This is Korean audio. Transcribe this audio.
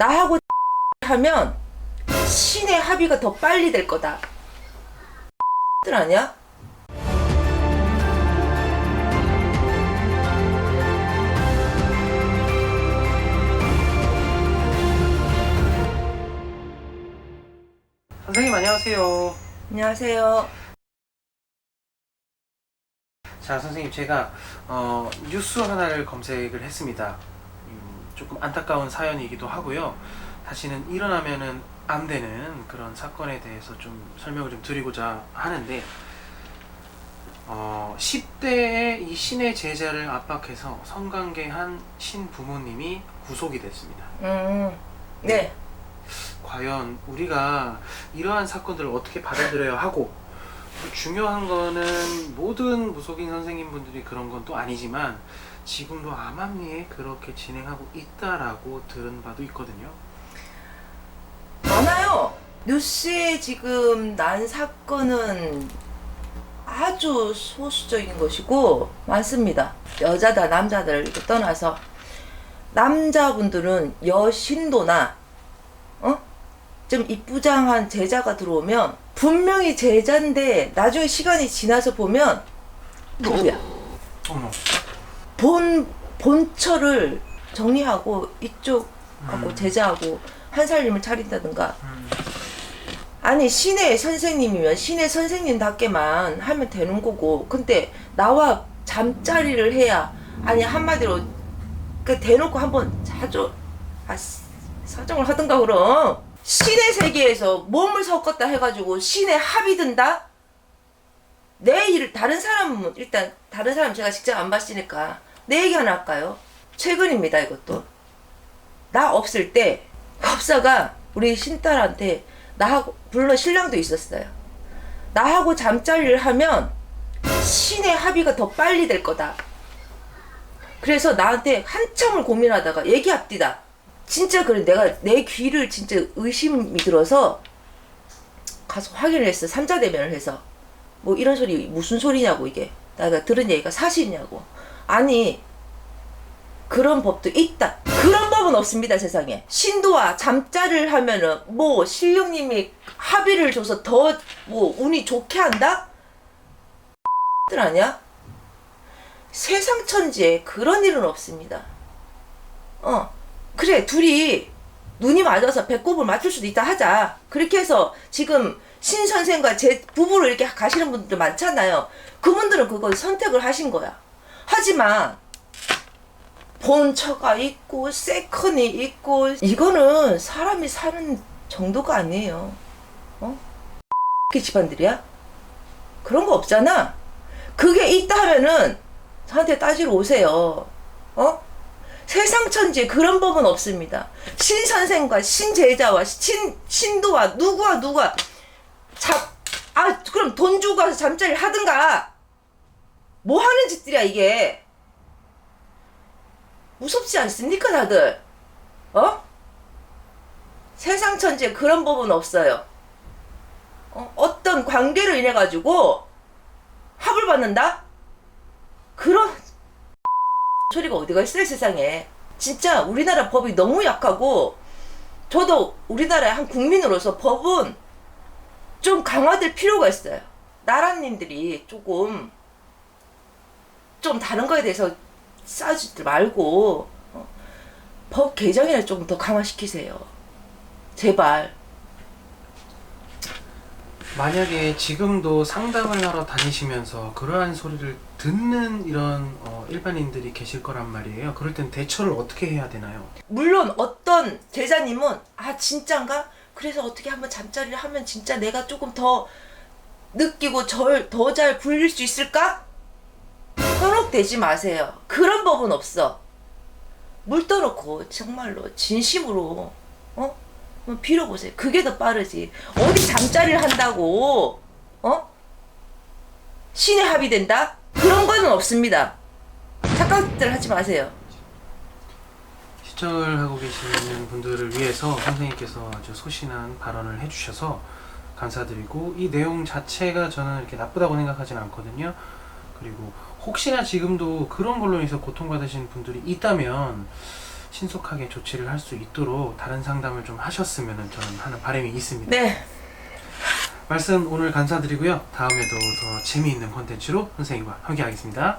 나하고 하면 신의 합의가 더 빨리 될 거다. 들 아니야? 선생님 안녕하세요. 안녕하세요. 자 선생님 제가 어, 뉴스 하나를 검색을 했습니다. 음, 조금 안타까운 사연이기도 하고요. 다시는 일어나면은 안 되는 그런 사건에 대해서 좀 설명을 좀 드리고자 하는데 어, 10대의 이 신의 제자를 압박해서 성관계한 신 부모님이 구속이 됐습니다. 음, 네. 과연 우리가 이러한 사건들을 어떻게 받아들여야 하고 또 중요한 거는 모든 무속인 선생님분들이 그런 건 또 아니지만 지금도 암암리에 그렇게 진행하고 있다라고 들은 바도 있거든요. 많아요. 뉴스에 지금 난 사건은 아주 소수적인 것이고 많습니다. 여자다 남자들 떠나서 남자분들은 여신도나 어? 좀 이쁘장한 제자가 들어오면 분명히 제자인데 나중에 시간이 지나서 보면 누구야? 어머. 본 본처를 정리하고 이쪽하고 음. 제자하고 한 살림을 차린다든가 음, 아니 신의 선생님이면 신의 선생님답게만 하면 되는 거고 근데 나와 잠자리를 해야 아니 한마디로 그 대놓고 한번 자주 아 씨, 사정을 하든가 그럼 신의 세계에서 몸을 섞었다 해가지고 신의 합이 든다 내 일을 다른 사람은 일단 다른 사람 제가 직접 안 봤으니까 내 얘기 하나 할까요 최근입니다 이것도 나 없을 때 법사가 우리 신딸한테 나하고 물론 신랑도 있었어요. 나하고 잠자리를 하면 신의 합의가 더 빨리 될 거다. 그래서 나한테 한참을 고민하다가 얘기 앞뒤다. 진짜 그래 내가 내 귀를 진짜 의심이 들어서 가서 확인을 했어. 삼자 대면을 해서 뭐 이런 소리 무슨 소리냐고 이게 내가 들은 얘기가 사실이냐고. 아니 그런 법도 있다. 그런 법은 없습니다, 세상에. 신도와 잠자를 하면은 뭐 신령님이 합의를 줘서 더 뭐 운이 좋게 한다? 들 아니야? 세상 천지에 그런 일은 없습니다. 어. 그래, 둘이 눈이 맞아서 배꼽을 맞출 수도 있다 하자. 그렇게 해서 지금 신 선생과 제 부부로 이렇게 가시는 분들 많잖아요. 그분들은 그걸 선택을 하신 거야. 하지만 본처가 있고 세컨이 있고 이거는 사람이 사는 정도가 아니에요. 어? 그 집안들이야? 그런 거 없잖아. 그게 있다 하면은 저한테 따지러 오세요. 어? 세상 천지에 그런 법은 없습니다. 신 선생과 신 제자와 신 신도와 누구와 누가 잡아 그럼 돈 주고 가서 잠자리를 하든가 뭐 하는 짓들이야 이게 무섭지 않습니까, 다들? 어? 세상 천지에 그런 법은 없어요. 어? 어떤 관계로 인해 가지고 합을 받는다? 그런 소리가 어디가 있어요, 세상에. 진짜 우리나라 법이 너무 약하고 저도 우리나라의 한 국민으로서 법은 좀 강화될 필요가 있어요. 나라님들이 조금 좀 다른 거에 대해서 싸우지 말고 어, 법 개정이나 조금 더 강화시키세요. 제발. 만약에 지금도 상담을 하러 다니시면서 그러한 소리를 듣는 이런 어, 일반인들이 계실 거란 말이에요. 그럴 땐 대처를 어떻게 해야 되나요? 물론 어떤 제자님은 아 진짠가? 그래서 어떻게 한번 잠자리를 하면 진짜 내가 조금 더 느끼고 절 더 잘 불릴 수 있을까? 현혹되지 마세요. 그런 법은 없어. 물 떠놓고 정말로 진심으로 어? 빌어보세요. 그게 더 빠르지. 어디 잠자리를 한다고 어? 신의 합의된다? 그런 거는 없습니다. 착각들 하지 마세요. 시청을 하고 계시는 분들을 위해서 선생님께서 아주 소신한 발언을 해주셔서 감사드리고 이 내용 자체가 저는 이렇게 나쁘다고 생각하지는 않거든요. 그리고 혹시나 지금도 그런 걸로 인해서 고통받으시는 분들이 있다면 신속하게 조치를 할 수 있도록 다른 상담을 좀 하셨으면 저는 하는 바람이 있습니다. 네. 말씀 오늘 감사드리고요. 다음에도 더 재미있는 콘텐츠로 선생님과 함께 하겠습니다.